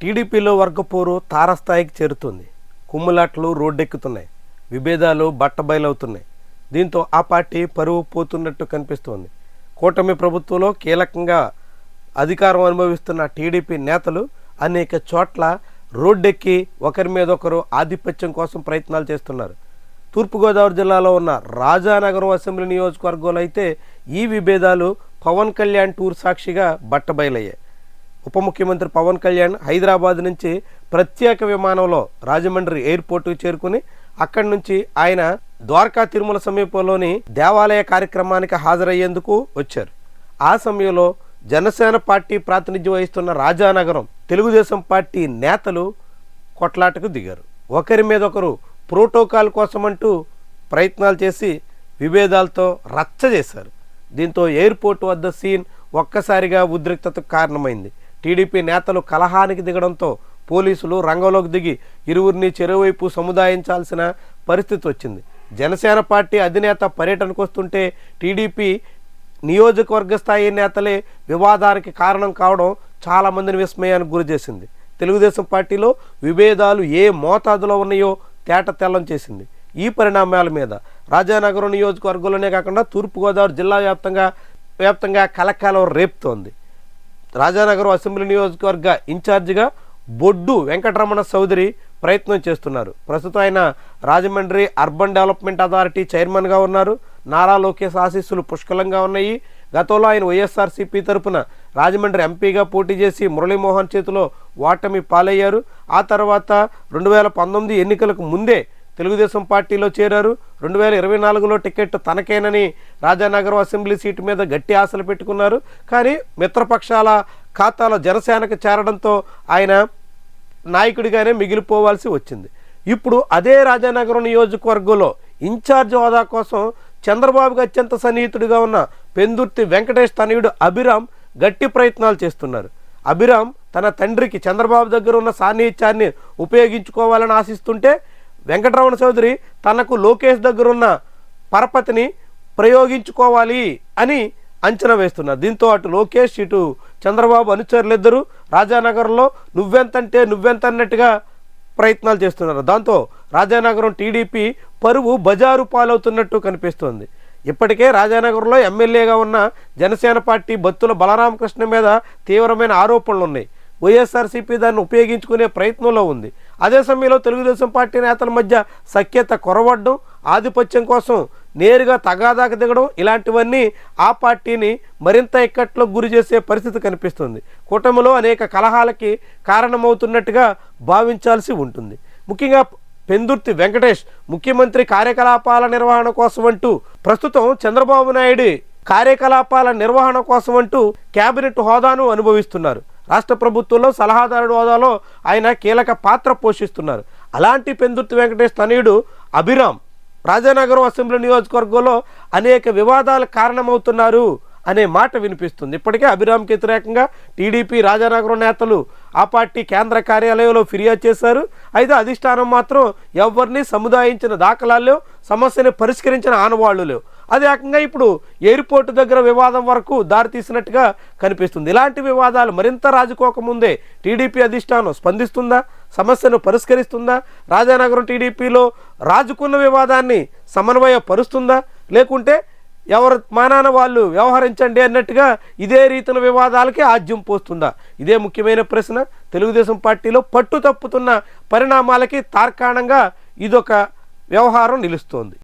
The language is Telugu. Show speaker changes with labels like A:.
A: టీడీపీలో వర్గపోరు తారస్థాయికి చేరుతుంది. కుమ్ములాట్లు రోడ్డెక్కుతున్నాయి. విభేదాలు బట్టబయలవుతున్నాయి. దీంతో ఆ పార్టీ పరువు పోతున్నట్టు కనిపిస్తోంది. కూటమి ప్రభుత్వంలో కీలకంగా అధికారం అనుభవిస్తున్న టీడీపీ నేతలు అనేక చోట్ల రోడ్డెక్కి ఒకరి మీద ఒకరు ఆధిపత్యం కోసం ప్రయత్నాలు చేస్తున్నారు. తూర్పుగోదావరి జిల్లాలో ఉన్న రాజానగరం అసెంబ్లీ నియోజకవర్గంలో అయితే ఈ విభేదాలు పవన్ కళ్యాణ్ టూర్ సాక్షిగా బట్టబయలయ్యాయి. ఉప ముఖ్యమంత్రి పవన్ కళ్యాణ్ హైదరాబాద్ నుంచి ప్రత్యేక విమానంలో రాజమండ్రి ఎయిర్పోర్ట్కు చేరుకుని అక్కడి నుంచి ఆయన ద్వారకా తిరుమల సమీపంలోని దేవాలయ కార్యక్రమానికి హాజరయ్యేందుకు వచ్చారు. ఆ సమయంలో జనసేన పార్టీ ప్రాతినిధ్యం వహిస్తున్న రాజానగరం తెలుగుదేశం పార్టీ నేతలు కొట్లాటకు దిగారు. ఒకరి మీద ఒకరు ప్రోటోకాల్ కోసమంటూ ప్రయత్నాలు చేసి విభేదాలతో రచ్చ చేశారు. దీంతో ఎయిర్పోర్ట్ వద్ద సీన్ ఒక్కసారిగా ఉద్రిక్తతకు కారణమైంది. టీడీపీ నేతలు కలహానికి దిగడంతో పోలీసులు రంగంలోకి దిగి ఇరువురిని చెరువైపు సముదాయించాల్సిన పరిస్థితి వచ్చింది. జనసేన పార్టీ అధినేత పర్యటనకు వస్తుంటే టీడీపీ నియోజకవర్గ స్థాయి నేతలే వివాదానికి కారణం కావడం చాలామందిని విస్మయానికి గురి చేసింది. తెలుగుదేశం పార్టీలో విభేదాలు ఏ మోతాదులో ఉన్నాయో తేట తెల్లం చేసింది. ఈ పరిణామాల మీద రాజానగరం నియోజకవర్గంలోనే కాకుండా తూర్పుగోదావరి జిల్లా వ్యాప్తంగా వ్యాప్తంగా కలకాలం రేపుతోంది. రాజానగరం అసెంబ్లీ నియోజకవర్గ ఇన్ఛార్జిగా బొడ్డు వెంకటరమణ చౌదరి ప్రయత్నం చేస్తున్నారు. ప్రస్తుతం ఆయన రాజమండ్రి అర్బన్ డెవలప్మెంట్ అథారిటీ చైర్మన్గా ఉన్నారు. నారా లోకేష్ ఆశీస్సులు పుష్కలంగా ఉన్నాయి. గతంలో ఆయన వైఎస్ఆర్సీపీ తరపున రాజమండ్రి ఎంపీగా పోటీ చేసి మురళీమోహన్ చేతిలో ఓటమి పాలయ్యారు. ఆ తర్వాత రెండు వేల పంతొమ్మిది ఎన్నికలకు ముందే తెలుగుదేశం పార్టీలో చేరారు. రెండు వేల ఇరవై నాలుగులో టికెట్ తనకేనని రాజానగరం అసెంబ్లీ సీటు మీద గట్టి ఆశలు పెట్టుకున్నారు. కానీ మిత్రపక్షాల ఖాతాలో జనసేనకు చేరడంతో ఆయన నాయకుడిగానే మిగిలిపోవాల్సి వచ్చింది. ఇప్పుడు అదే రాజానగరం నియోజకవర్గంలో ఇన్ఛార్జ్ హోదా కోసం చంద్రబాబుకి అత్యంత సన్నిహితుడిగా ఉన్న పెందుర్తి వెంకటేష్ తనయుడు అభిరామ్ గట్టి ప్రయత్నాలు చేస్తున్నారు. అభిరామ్ తన తండ్రికి చంద్రబాబు దగ్గర ఉన్న సాన్నిహిత్యాన్ని ఉపయోగించుకోవాలని ఆశిస్తుంటే వెంకటరమణ చౌదరి తనకు లోకేష్ దగ్గరున్న పరపతిని ప్రయోగించుకోవాలి అని అంచనా వేస్తున్నారు దీంతో అటు లోకేష్ ఇటు చంద్రబాబు అనుచరులిద్దరూ రాజానగరంలో నువ్వెంతంటే నువ్వెంత అన్నట్టుగా ప్రయత్నాలు చేస్తున్నారు. దాంతో రాజానగరం టీడీపీ పరువు బజారు పాలవుతున్నట్టు కనిపిస్తోంది. ఇప్పటికే రాజానగరంలో ఎమ్మెల్యేగా ఉన్న జనసేన పార్టీ బత్తుల బలరామకృష్ణ మీద తీవ్రమైన ఆరోపణలు ఉన్నాయి వైఎస్ఆర్సీపీ దాన్ని ఉపయోగించుకునే ప్రయత్నంలో ఉంది. అదే సమయంలో తెలుగుదేశం పార్టీ నేతల మధ్య సఖ్యత కొరవడడం ఆధిపత్యం కోసం నేరుగా తగాదాకు దిగడం ఇలాంటివన్నీ ఆ పార్టీని మరింత ఇక్కట్లో గురి చేసే పరిస్థితి కనిపిస్తుంది. కూటమిలో అనేక కలహాలకి కారణమవుతున్నట్టుగా భావించాల్సి ఉంటుంది. ముఖ్యంగా పెందుర్తి వెంకటేష్ ముఖ్యమంత్రి కార్యకలాపాల నిర్వహణ కోసం అంటూ ప్రస్తుతం చంద్రబాబు నాయుడు కార్యకలాపాల నిర్వహణ కోసం అంటూ కేబినెట్ హోదాను అనుభవిస్తున్నారు. రాష్ట్ర ప్రభుత్వంలో సలహాదారుడు హోదాలో ఆయన కీలక పాత్ర పోషిస్తున్నారు. అలాంటి పెందుర్తి వెంకటేష్ తనయుడు అభిరామ్ రాజానగరం అసెంబ్లీ నియోజకవర్గంలో అనేక వివాదాలు కారణమవుతున్నారు అనే మాట వినిపిస్తుంది. ఇప్పటికే అభిరామ్కి వ్యతిరేకంగా టీడీపీ రాజానగరం నేతలు ఆ పార్టీ కేంద్ర కార్యాలయంలో ఫిర్యాదు చేశారు. అయితే అధిష్టానం మాత్రం ఎవరిని సముదాయించిన దాఖలాలు సమస్యని పరిష్కరించిన ఆనవాళ్ళు లేవు. అదే రకంగా ఇప్పుడు ఎయిర్పోర్ట్ దగ్గర వివాదం వరకు దారితీసినట్టుగా కనిపిస్తుంది. ఇలాంటి వివాదాలు మరింత రాజుకోకముందే టీడీపీ అధిష్టానం స్పందిస్తుందా? సమస్యను పరిష్కరిస్తుందా? రాజానగరం టీడీపీలో రాజుకున్న వివాదాన్ని సమన్వయపరుస్తుందా? లేకుంటే ఎవరు మానాన వాళ్ళు వ్యవహరించండి అన్నట్టుగా ఇదే రీతిన వివాదాలకి ఆజ్యం పోస్తుందా? ఇదే ముఖ్యమైన ప్రశ్న. తెలుగుదేశం పార్టీలో పట్టు తప్పుతున్న పరిణామాలకి తార్కాణంగా ఇదొక వ్యవహారం నిలుస్తోంది.